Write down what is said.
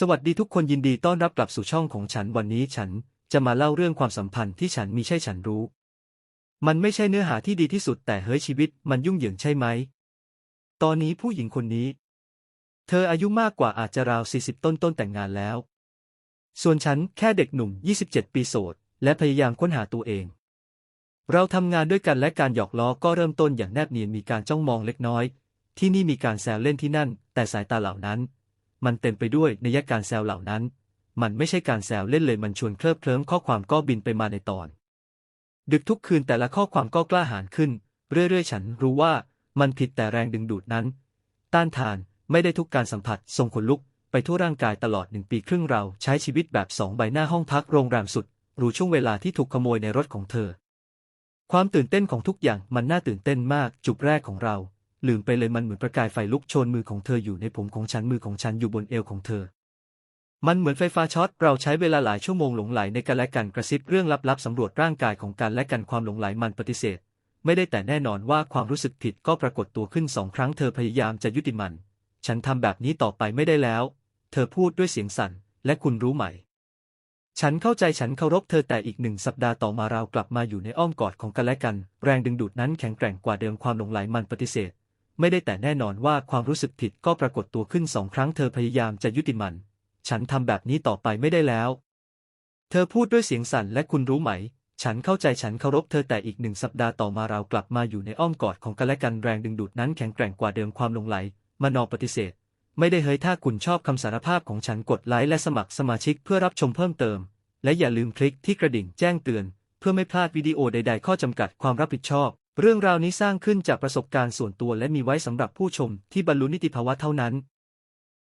สวัสดีทุกคนยินดีต้อนรับกลับสู่ช่องของฉันวันนี้ฉันจะมาเล่าเรื่องความสัมพันธ์ที่ฉันมีใช่ฉันรู้ มันไม่ใช่เนื้อหาที่ดีที่สุดแต่เฮ้ยชีวิตมันยุ่งเหยิงใช่ไหม ตอนนี้ผู้หญิงคนนี้ เธออายุมากกว่าอาจจะราว 40 ต้นต้นแต่งงานแล้ว ส่วนฉันแค่เด็กหนุ่ม 27 ปีโสด และพยายามค้นหาตัวเอง เราทำงานด้วยกันและการหยอกล้อก็เริ่มต้นอย่างแนบเนียนมีการจ้องมองเล็กน้อย ที่นี่มีการแซวเล่นที่นั่น แต่สายตาเหล่านั้น มันเต็มไปด้วยนัยการแซวเหล่านั้น มันไม่ใช่การแซวเล่นเลยมันชวนเคลิบเคลิ้มข้อความก็บินไปมาในตอน ดึกทุกคืนแต่ละข้อความก็กล้าหาญขึ้น เรื่อยๆ ฉันรู้ว่ามันผิดแต่แรงดึงดูดนั้น ต้านทานไม่ได้ทุกการสัมผัสส่งขนลุกไปทั่วร่างกายตลอดหนึ่งปีครึ่งเราใช้ชีวิตแบบสองใบหน้าห้องพักโรงแรมสุดรู้ช่วงเวลาที่ถูกขโมยในรถของเธอ ความตื่นเต้นของทุกอย่างมันน่าตื่นเต้นมากจุบแรกของเรา ลืมไปเลยมันเหมือนประกายไฟลุกโชนมือของเธออยู่ในผมของฉันมือของฉันอยู่บนเอวของเธอ มันเหมือนไฟฟ้าช็อต เราใช้เวลาหลายชั่วโมงหลงไหลในกันและกันกระซิบเรื่องลับๆสำรวจร่างกายของกันและกันความหลงไหลมันปฏิเสธ ไม่ได้แต่แน่นอนว่าความรู้สึกผิดก็ปรากฏตัวขึ้นสองครั้งเธอพยายามจะยุติมัน ฉันทำแบบนี้ต่อไปไม่ได้แล้ว เธอพูดด้วยเสียงสั่น และคุณรู้ไหม ฉันเข้าใจฉันเคารพเธอแต่อีกหนึ่งสัปดาห์ต่อมาเรากลับมาอยู่ในอ้อมกอดของกันและกัน แรงดึงดูดนั้นแข็งแกร่งกว่าเดิมความหลงไหลมันปฏิเสธ ไม่ได้แต่แน่นอนว่าความรู้สึกผิดก็ปรากฏตัวขึ้นสองครั้งเธอพยายามจะยุติมัน ฉันทำแบบนี้ต่อไปไม่ได้แล้ว เธอพูดด้วยเสียงสั่นและคุณรู้ไหม ฉันเข้าใจฉันเคารพเธอแต่อีกหนึ่งสัปดาห์ต่อมาเรากลับมาอยู่ในอ้อมกอดของกันและกันแรงดึงดูดนั้นแข็งแกร่งกว่าเดิมความลงไหลมานอปฏิเสธ ไม่ได้เฮ้ยถ้าคุณชอบคำสารภาพของฉันกดไลค์และสมัครสมาชิกเพื่อรับชมเพิ่มเติม และอย่าลืมคลิกที่กระดิ่งแจ้งเตือน เพื่อไม่พลาดวิดีโอใด ๆ ข้อจำกัดความรับผิดชอบ เรื่องราวนี้สร้างขึ้นจากประสบการณ์ส่วนตัวและมีไว้สำหรับผู้ชมที่บรรลุนิติภาวะเท่านั้น